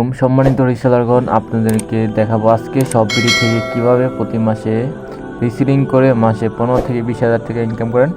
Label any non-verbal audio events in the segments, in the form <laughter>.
আলাইকুম। সম্মানিত রিসেলারগণ আপনাদেরকে দেখাবো আজকে সব বিড়ি থেকে কীভাবে প্রতি মাসে রিসিলিং করে মাসে পনেরো থেকে বিশ হাজার টাকা ইনকাম করেন।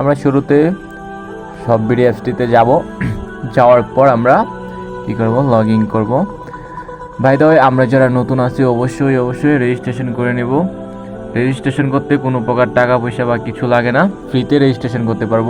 আমরা শুরুতে সব বিড়ি অ্যাপসটিতে যাব। যাওয়ার পর আমরা কী করব? লগ ইন করব বাই দ্য আমরা যারা নতুন আছি, অবশ্যই অবশ্যই রেজিস্ট্রেশন করে নেব। রেজিস্ট্রেশন করতে কোনো প্রকার টাকা পয়সা বা কিছু লাগে না। ফ্রিতে রেজিস্ট্রেশন করতে পারব।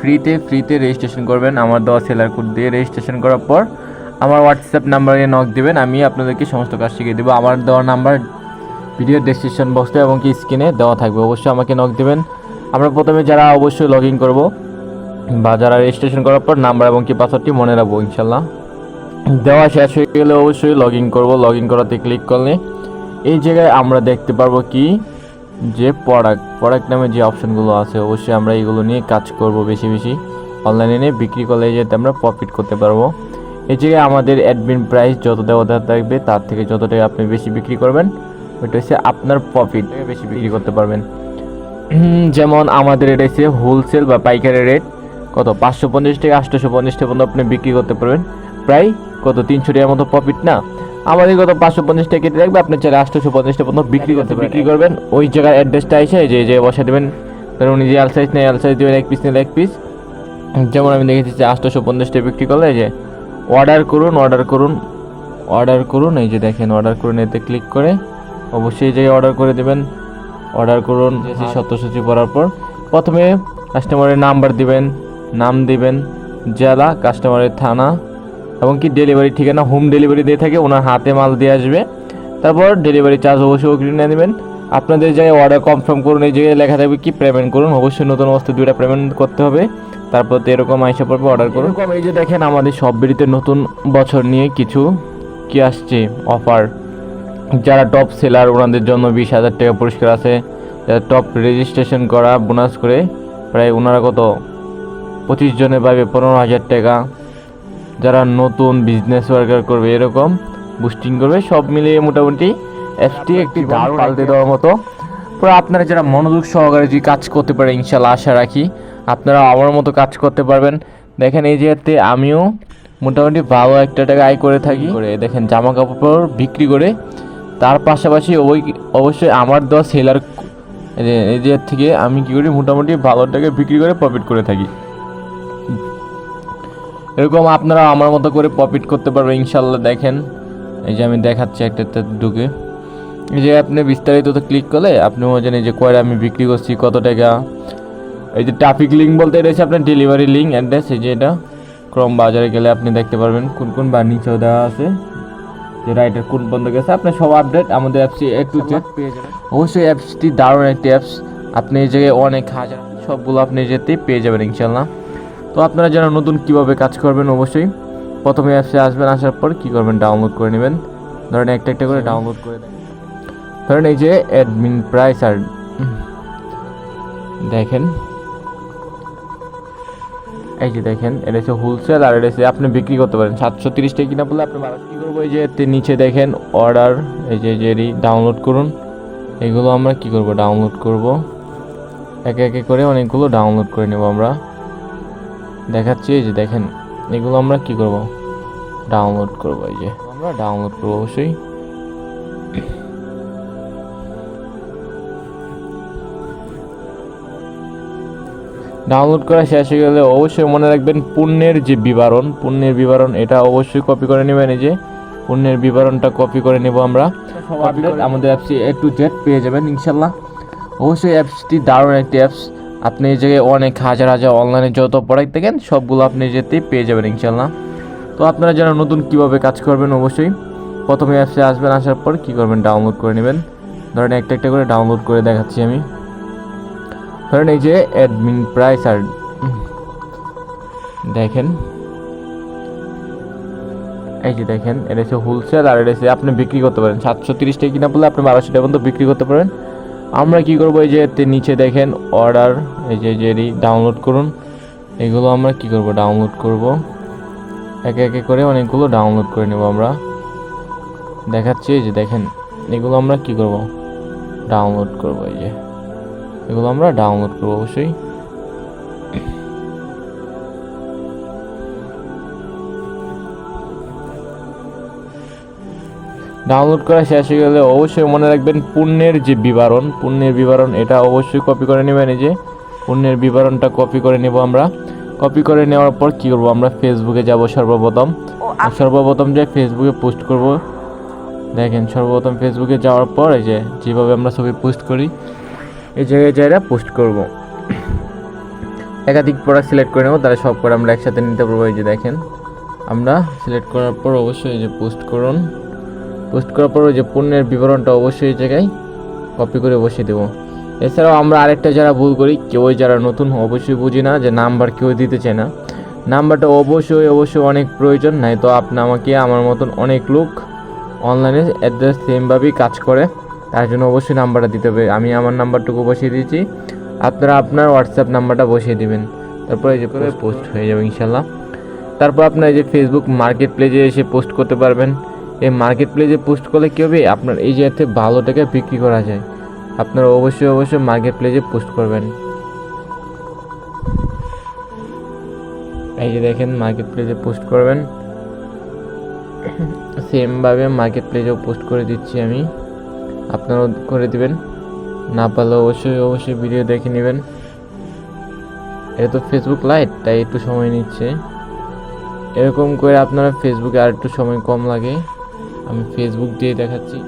ফ্রিতে ফ্রিতে রেজিস্ট্রেশন করবেন। আমার দেওয়া সেলার কোড দিয়ে রেজিস্ট্রেশন করার পর আমার হোয়াটসঅ্যাপ নাম্বারে নক দেবেন, আমি আপনাদেরকে সমস্ত কাজ শিখিয়ে দেবো। আমার দেওয়া নাম্বার ভিডিও ডেসক্রিপশন বক্সে এবং কি স্ক্রিনে দেওয়া থাকবে, অবশ্যই আমাকে নক দেবেন। আমরা প্রথমে যারা অবশ্যই লগ ইন করব বা যারা রেজিস্ট্রেশন করার পর নাম্বার এবং কি পাসওয়ার্ডটি মনে রাখব, ইনশাল্লাহ। দেওয়া শেষ হয়ে গেলে অবশ্যই লগ ইন করব লগ ইন করাতে ক্লিক করলে। এই জায়গায় আমরা দেখতে পারব কি? যে প্রোডাক্ট প্রোডাক্ট নামে যে অপশনগুলো আছে, অবশ্যই আমরা এগুলো নিয়ে কাজ করব বেশি বেশি। অনলাইনে নিয়ে বিক্রি করলে যাতে আমরা প্রফিট করতে পারব। এই জায়গায় আমাদের অ্যাডমিন প্রাইস যত দেওয়া থাকবে তার থেকে যত টাকা আপনি বেশি বিক্রি করবেন ওইটা হচ্ছে আপনার প্রফিট বেশি বিক্রি করতে পারবেন। যেমন আমাদের এটা হচ্ছে হোলসেল বা পাইকারি রেট কত? পাঁচশো পঞ্চাশ থেকে আটশোশো পঞ্চাশ টাকা পর্যন্ত আপনি বিক্রি করতে পারবেন। প্রায় কত? তিনশো টাকার মতো প্রফিট না? আমাদের কত? পাঁচশো পঞ্চাশ টাকা কেটে রাখবে আপনি চাইলে আটশোশো পঞ্চাশ টাকা পর্যন্ত বিক্রি করতে বিক্রি করবেন। ওই জায়গার অ্যাড্রেসটা এসে যে যে বসে দেবেন ধরুন উনি যে এল সাইজ নেই এল সাইজ দেবেন এক পিস নিলে এক পিস যেমন আমি দেখেছি যে আটশোশো পঞ্চাশ টাকা বিক্রি করলে যে অর্ডার করুন অর্ডার করুন অর্ডার করুন এই যে দেখেন অর্ডার করুন এতে ক্লিক করে অবশ্যই এই জায়গায় অর্ডার করে দেবেন। অর্ডার করুন সত্যসূচি পড়ার পর প্রথমে কাস্টমারের নাম্বার দিবেন নাম দিবেন জেলা কাস্টমারের থানা এবং কি ডেলিভারি ঠিকানা হোম ডেলিভারি দিয়ে থাকে ওনার হাতে মাল দিয়ে আসবে। তারপর ডেলিভারি চার্জ অবশ্যই নিয়ে নেবেন। আপনাদের জায়গায় অর্ডার কনফার্ম করুন এই জায়গায় লেখা থাকবে কি পেমেন্ট করুন। অবশ্যই নতুন বস্তু দুইটা পেমেন্ট করতে হবে। তারপর তো এরকম আইসা পড়বে অর্ডার করুন। এরকম এই যে দেখেন আমাদের সব বিড়িতে নতুন বছর নিয়ে কিছু কি আসছে অফার যারা টপ সেলার ওনাদের জন্য বিশ হাজার টাকা পুরস্কার আছে। যারা টপ রেজিস্ট্রেশন করা বোনাস করে প্রায় ওনারা কত? পঁচিশ জনে পাবে পনেরো হাজার টাকা। যারা নতুন বিজনেস ওয়ার্কার করবে এরকম বুস্টিং করবে সব মিলিয়ে মোটামুটি অ্যাপসটি একটি দারুণ পাল্টে দেওয়ার মতো। পুরো আপনারা যারা মনোযোগ সহকারে যদি কাজ করতে পারে ইনশাল্লাহ আশা রাখি আপনারা আমার মতো কাজ করতে পারবেন। দেখেন এই জায়গাতে আমিও মোটামুটি ভালো একটা টাকা আয় করে থাকি। করে দেখেন জামা কাপড় বিক্রি করে। তার পাশাপাশি ওই অবশ্যই আমার দেওয়া সেলার এই যে থেকে আমি কি করি মোটামুটি ভালো টাকা বিক্রি করে প্রফিট করে থাকি। এরকম আপনারা আমার মতো করে প্রফিট করতে পারবেন ইনশাল্লাহ দেখেন। এই যে আমি দেখাচ্ছি একটা ঢুকে। এই যে আপনি বিস্তারিত তো ক্লিক করলে আপনি জানেন যে কয়টা আমি বিক্রি করছি কত টাকা। এই যে ট্রাফিক লিঙ্ক বলতে এটা হচ্ছে আপনার ডেলিভারি লিঙ্ক অ্যাড্রেস এই যে এটা। ক্রম বাজারে গেলে আপনি দেখতে পারবেন কোন কোন বা নিচেও দেওয়া আছে। যে রাইটার কোন পর্যন্ত গেছে আপনার সব আপডেট আমাদের অ্যাপসে এ টু জেড পেয়ে যাবেন। অবশ্যই অ্যাপসটি দারুণ একটি অ্যাপস আপনি এই জায়গায় অনেক হাজার সবগুলো আপনি যেতে পেয়ে যাবেন ইনশাল্লাহ তো আপনারা যারা নতুন কীভাবে কাজ করবেন অবশ্যই প্রথমে অ্যাপসে আসবেন আসার পর কি করবেন ডাউনলোড করে নেবেন। ধরেন একটা একটা করে ডাউনলোড করে ধরেন এই যে অ্যাডমিন প্রাইস আর দেখেন। এই যে দেখেন, এটা হচ্ছে হোলসেল আর এটা হচ্ছে আপনি বিক্রি করতে পারেন। সাতশো তিরিশ টাকা কিনা বললে আপনি কী করব? এই যে নিচে দেখেন অর্ডার এই যে জেরি ডাউনলোড করুন। এগুলো আমরা কি করব? ডাউনলোড করব। একে একে করে অনেকগুলো ডাউনলোড করে নেব আমরা। দেখাচ্ছি, এই যে দেখেন, এগুলো আমরা কি করব? ডাউনলোড করব, এই যে। আমরা ডাউনলোড করব অবশ্যই। ডাউনলোড করা শেষ হয়ে গেলে অবশ্যই মনে রাখবেন পুণ্যের যে বিবরণ পুণ্যের বিবরণ এটা অবশ্যই কপি করে নেবেন এই যে পণ্যের বিবরণটা কপি করে নেব আমরা। আমাদের অ্যাপসটি এ টু জেড পেয়ে যাবেন ইনশাল্লাহ। অবশ্যই অ্যাপসটি দারুণ একটি অ্যাপস আপনি এই জায়গায় অনেক হাজার হাজার অনলাইনে যত প্রোডাক্ট দেখেন সবগুলো আপনি যেতেই পেয়ে যাবেন ইনশাল্লাহ। তো আপনারা যারা নতুন কীভাবে কাজ করবেন অবশ্যই প্রথমে অ্যাপসে আসবেন আসার পর কি করবেন ডাউনলোড করে নেবেন। ধরেন একটা একটা করে ডাউনলোড করে দেখাচ্ছি আমি। ধরেন এই যে অ্যাডমিন প্রাইস আর দেখেন। এই যে দেখেন, এটা হচ্ছে হোলসেল আর এটা হচ্ছে আপনি বিক্রি করতে পারেন। সাতশো তিরিশ টাকা কিনা বললে আপনি বারোশো টাকা পর্যন্ত বিক্রি করতে পারেন। আমরা কি করব, এই যে এতে নিচে দেখেন অর্ডার এই যে জেরি ডাউনলোড করুন, এগুলো আমরা কি করব ডাউনলোড করব। একে একে করে অনেকগুলো ডাউনলোড করে নেব আমরা। দেখাচ্ছি, এই যে দেখেন, এগুলো আমরা কি করব ডাউনলোড করব, এই যে। এগুলো আমরা ডাউনলোড করব অবশ্যই। ডাউনলোড করা শেষ হয়ে গেলে অবশ্যই মনে রাখবেন পুণ্যের যে বিবরণ পুণ্যের বিবরণ এটা অবশ্যই কপি করে নেবেন এই যে পুণ্যের বিবরণটা কপি করে নেব আমরা। কপি করে নেওয়ার পর কি করব আমরা? ফেসবুকে যাব সর্বপ্রথম। সর্বপ্রথম যে ফেসবুকে পোস্ট করব দেখেন সর্বপ্রথম ফেসবুকে যাওয়ার পর এই যে যেভাবে আমরা ছবি পোস্ট করি এই জায়গায় জায়গা পোস্ট করব। একাধিক প্রোডাক্ট সিলেক্ট করে নেব, তাহলে সব করে আমরা একসাথে নিতে পারব। এই যে দেখেন, আমরা সিলেক্ট করার পর অবশ্যই এই যে পোস্ট করুন। পোস্ট করার পর ওই যে পণ্যের বিবরণটা অবশ্যই এই জায়গায় কপি করে বসিয়ে দেবো। এছাড়াও আমরা আরেকটা যারা ভুল করি কেউ যারা নতুন, অবশ্যই বুঝি না যে নাম্বার কেউ দিতে চায় না। নাম্বারটা অবশ্যই অবশ্যই অনেক প্রয়োজন নাই তো আপনি আমাকে, আমার মতন অনেক লোক অনলাইনে অ্যাড্রেস সেমভাবেই কাজ করে। তার জন্য অবশ্যই নাম্বারটা দিতে হবে। আমি আমার নাম্বারটুকু বসিয়ে দিয়েছি। আপনারা আপনার হোয়াটসঅ্যাপ নাম্বারটা বসিয়ে দেবেন। তারপরে এই যে করে পোস্ট হয়ে যাবে ইনশাল্লাহ তারপর আপনার এই যে ফেসবুক মার্কেট প্লেজে এসে পোস্ট করতে পারবেন। এই মার্কেট প্লেজে পোস্ট করলে কী হবে? আপনার এই জায়গাতে ভালো টাকা বিক্রি করা যায়। আপনারা অবশ্যই অবশ্যই মার্কেট প্লেজে পোস্ট করবেন। এই যে দেখেন মার্কেট প্লেজে পোস্ট করবেন। সেমভাবে মার্কেট প্লেজেও পোস্ট করে দিচ্ছি আমি। আপনারাও করে দিবেন। না পারলে অবশ্যই অবশ্যই ভিডিও দেখে নেবেন। এটা তো ফেসবুক লাইট তাই একটু সময় নিচ্ছে। এরকম করে আপনারা ফেসবুকে আর একটু সময় কম লাগে। আমি ফেসবুক দিয়ে দেখাচ্ছি।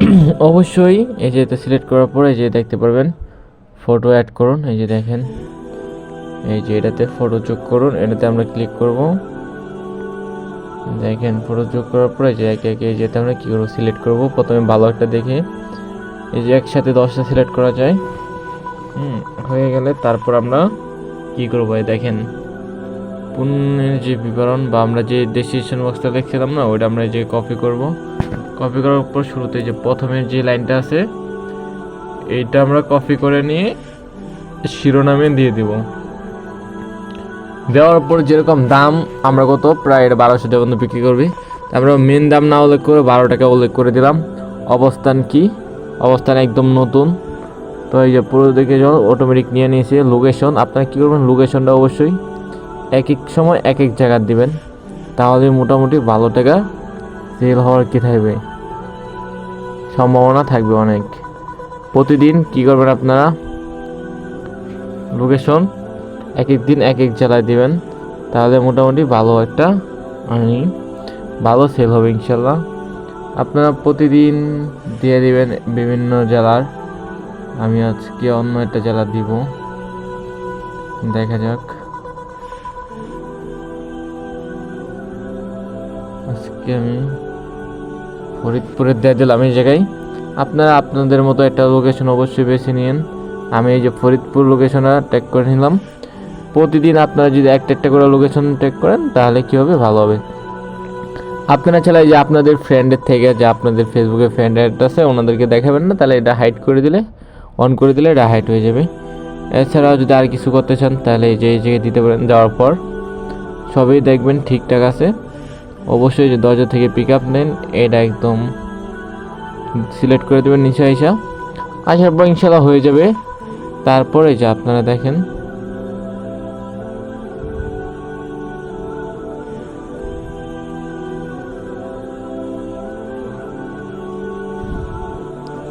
<coughs> অবশ্যই এই যে এটা সিলেক্ট করার পরে এই যে দেখতে পারবেন ফটো অ্যাড করুন। এই যে দেখেন, এই যে এটাতে ফটো যোগ করুন। এটাতে আমরা ক্লিক করব। দেখেন ফটো যোগ করার পরে যে একে একে যেতে আমরা কী করব? সিলেক্ট করব। প্রথমে ভালো একটা দেখে। এই যে একসাথে দশটা সিলেক্ট করা যায়। হুম, হয়ে গেলে তারপর আমরা কি করব? এই দেখেন, পণ্যের যে বিবরণ বা আমরা যে ডেসিশন বক্সটা দেখছিলাম না, ওইটা আমরা যে কপি করব। কপি করার পর শুরুতে যে প্রথমের যে লাইনটা আছে, এইটা আমরা কপি করে নিয়ে শিরোনামে দিয়ে দিব। দেওয়ার পর যেরকম দাম আমরা কত, প্রায় এটা বারোশো টাকা পর্যন্ত বিক্রি করবি। তারপরে মেন দাম না উল্লেখ করে বারো টাকা উল্লেখ করে দিলাম। অবস্থান কি? অবস্থান একদম নতুন। তো এই যে পুরো দিকে যখন অটোমেটিক নিয়ে নিয়েছে। লোকেশন আপনারা কী করবেন? লোকেশনটা অবশ্যই এক এক সময় এক এক জায়গা দিবেন। তাহলে মোটামুটি ভালো টাকা সেল হওয়ার কি থাকবে? সম্ভাবনা থাকবে অনেক। প্রতিদিন কি করবেন আপনারা? লোকেশন এক এক দিন এক এক জেলায় দিবেন। তাহলে মোটামুটি ভালো একটা আমি ভালো সেল হবে ইনশাল্লাহ। আপনারা প্রতিদিন দিয়ে দিবেন বিভিন্ন জেলার। আমি আজকে অন্য একটা জেলা দিব। দেখা যাক। আজকে আমি ফরিদপুরের দিয়ে দিলাম এই জায়গায়। আপনারা আপনাদের মতো একটা লোকেশন অবশ্যই বেছে নিন আমি এই যে ফরিদপুর লোকেশনটা ট্যাগ করে নিলাম। প্রতিদিন আপনারা যদি একটা একটা করে লোকেশন ট্যাগ করেন, তাহলে কী হবে? ভালো হবে। আপনারা চাইলে যে আপনাদের ফ্রেন্ডের থেকে, যে আপনাদের ফেসবুকে ফ্রেন্ড অ্যাড আছে, ওনাদেরকে দেখাবেন না, তাহলে এটা হাইড করে দিলে অন করে দিলে এটা হাইড হয়ে যাবে। এছাড়াও যদি আর কিছু করতে চান, তাহলে এই যে, এই জায়গায় দিতে পারেন, যাওয়ার পর। সবই দেখবেন, ঠিকঠাক আছে। অবশ্যই যে দরজা থেকে পিক আপ নেন, এটা একদম সিলেক্ট করে দেবেন, নিচে আইসা। আসার পর ইনশাল্লাহ হয়ে যাবে। তারপরে যে আপনারা দেখেন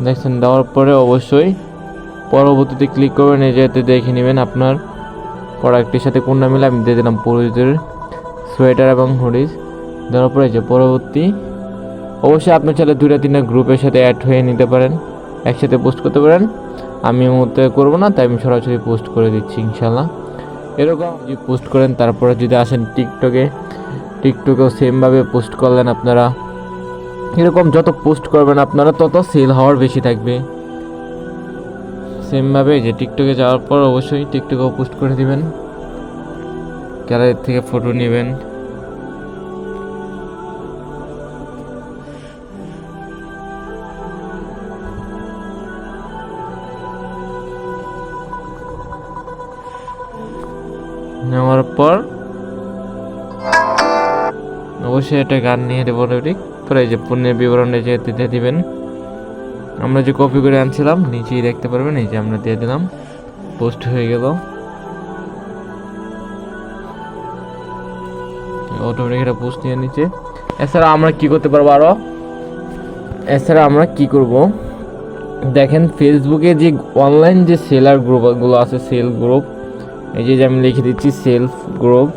দেখছেন, দেওয়ার পরে অবশ্যই পরবর্তীতে ক্লিক করবেন এই যেতে দেখে নেবেন আপনার প্রোডাক্টের সাথে কোনটা মিলে। আমি দিয়ে দিলাম পুরুষদের সোয়েটার এবং হুডিস দেওয়ার পরে যে পরবর্তী, অবশ্যই আপনি চাইলে দুইটা, তিনটা গ্রুপের সাথে অ্যাড হয়ে নিতে পারেন, একসাথে পোস্ট করতে পারেন। আমি মুহূর্তে করব না, তাই আমি সরাসরি পোস্ট করে দিচ্ছি ইনশাল্লাহ এরকম যদি পোস্ট করেন, তারপরে যদি আসেন টিকটকে টিকটকেও সেমভাবে পোস্ট করলেন আপনারা। এরকম যত পোস্ট করবেন আপনারা, তত সেল হওয়ার বেশি থাকবে। সেমভাবে যে টিকটকে যাওয়ার পর অবশ্যই টিকটকেও পোস্ট করে দিবেন। গ্যালারি থেকে ফটো নেবেন। নেওয়ার পর অবশ্যই একটা গান নিয়ে দেবো রেডি পরে এই যে পণ্যের বিবরণে যে দিতে দিবেন, আমরা যে কপি করে আনছিলাম নিচেই দেখতে পারবেন, এই যে আমরা দিয়ে দিলাম, পোস্ট হয়ে গেল। অটোমেটিক এটা পোস্ট নিয়ে নিচে এছাড়া আমরা কি করতে পারব আরও? এছাড়া আমরা কি করব? দেখেন ফেসবুকে যে অনলাইন যে সেলার গ্রুপগুলো আছে সেল গ্রুপ এই যে আমি লিখে দিচ্ছি সেলফ গ্রুপ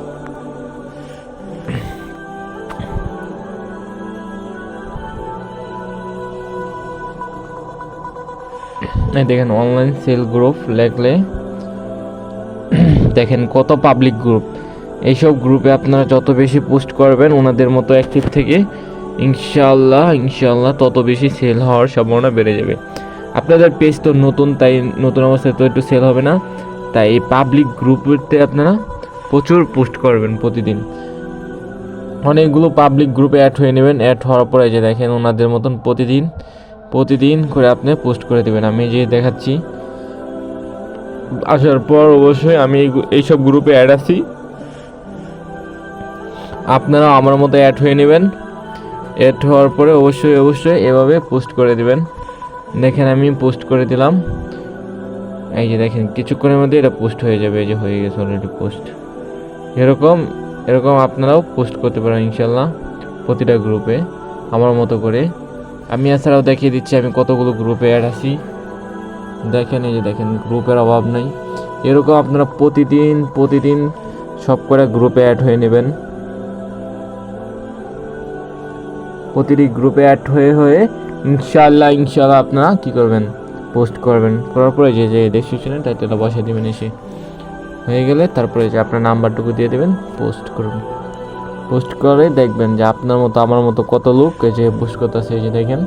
দেখেন অনলাইন সেল গ্রুপ লেখলে <clears throat> দেখেন কত পাবলিক গ্রুপ এইসব গ্রুপে আপনারা যত বেশি পোস্ট করবেন, ওনাদের মতো অ্যাক্টিভ থেকে ইনশাল্লাহ ইনশাল্লাহ তত বেশি সেল হওয়ার সম্ভাবনা বেড়ে যাবে। আপনাদের পেজ তো নতুন, তাই নতুন অবস্থায় তো একটু সেল হবে না। তাই এই পাবলিক গ্রুপেতে আপনারা প্রচুর পোস্ট করবেন প্রতিদিন। অনেকগুলো পাবলিক গ্রুপে অ্যাড হয়ে নেবেন। অ্যাড হওয়ার পরে যে দেখেন, ওনাদের মতন প্রতিদিন প্রতিদিন করে আপনি পোস্ট করে দেবেন। আমি যে দেখাচ্ছি, আসার পর অবশ্যই আমি এই- এইসব গ্রুপে অ্যাড আছি। আপনারা আমার মতো অ্যাড হয়ে নেবেন। অ্যাড হওয়ার পরে অবশ্যই অবশ্যই এভাবে পোস্ট করে দেবেন। দেখেন, আমি পোস্ট করে দিলাম। এই যে দেখেন, কিছুক্ষণের মধ্যে এটা পোস্ট হয়ে যাবে। এই যে হয়ে গেছে অলরেডি পোস্ট এরকম এরকম আপনারাও পোস্ট করতে পারেন ইনশাল্লাহ প্রতিটা গ্রুপে আমার মতো করে। আমি এছাড়াও দেখিয়ে দিচ্ছি, আমি কতগুলো গ্রুপে অ্যাড আছি। দেখেন এই যে দেখেন গ্রুপের অভাব নাই। এরকম আপনারা প্রতিদিন প্রতিদিন সব করে গ্রুপে অ্যাড হয়ে নেবেন। প্রতিটি গ্রুপে অ্যাড হয়ে হয়ে ইনশাল্লাহ ইনশাল্লাহ আপনারা কী করবেন? পোস্ট করবেন। করার পরে যে যে ডেসক্রিপশনে টাইটেলটা বসিয়ে দেবেন এসে। হয়ে গেলে তারপরে যে আপনার নাম্বারটুকু দিয়ে দেবেন পোস্ট করুন। পোস্ট করে দেখবেন যে আপনার মতো, আমার মতো কত লোক যে পোস্ট করতেছে, এই যে দেখেন।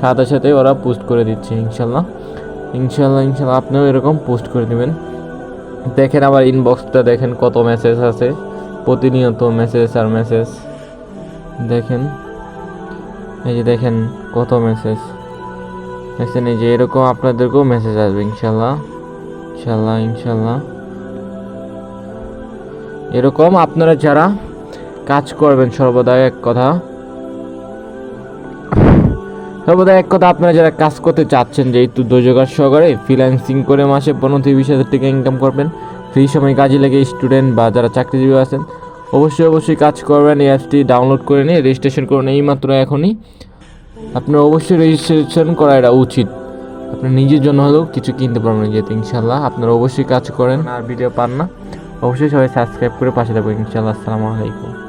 সাথে সাথে ওরা পোস্ট করে দিচ্ছে ইনশাল্লাহ ইনশাল্লাহ ইনশাল্লাহ আপনিও এরকম পোস্ট করে দেবেন। দেখেন আবার ইনবক্সটা দেখেন কত মেসেজ আছে। প্রতিনিয়ত মেসেজ আর মেসেজ দেখেন, এই যে দেখেন কত মেসেজ দেখছেন এই যে এরকম আপনাদেরকেও মেসেজ আসবে ইনশাল্লাহ ইনশাল্লাহ ইনশাল্লাহ এরকম আপনারা যারা কাজ করবেন সর্বদা এক কথা। সর্বদা এক কথা, আপনারা যারা কাজ করতে চাচ্ছেন, যে একটু রোজগার সহকারে ফ্রিল্যান্সিং করে মাসে পনেরো থেকে বিশ হাজার টাকা ইনকাম করবেন ফ্রি সময় কাজে লেগে স্টুডেন্ট বা যারা চাকরিজীবী আছেন, অবশ্যই অবশ্যই কাজ করবেন, এই অ্যাপসটি ডাউনলোড করে নিয়ে রেজিস্ট্রেশন করুন এই মাত্র এখনই। আপনার অবশ্যই রেজিস্ট্রেশন করা এটা উচিত। আপনার নিজের জন্য হলেও কিছু কিনতে পারবেন যেহেতু ইনশাল্লাহ আপনারা অবশ্যই কাজ করেন। আর ভিডিও পান না। অবশ্যই সবাই সাবস্ক্রাইব করে পাশে থাকবেন। ইনশাল্লাহ আসসালামু আলাইকুম।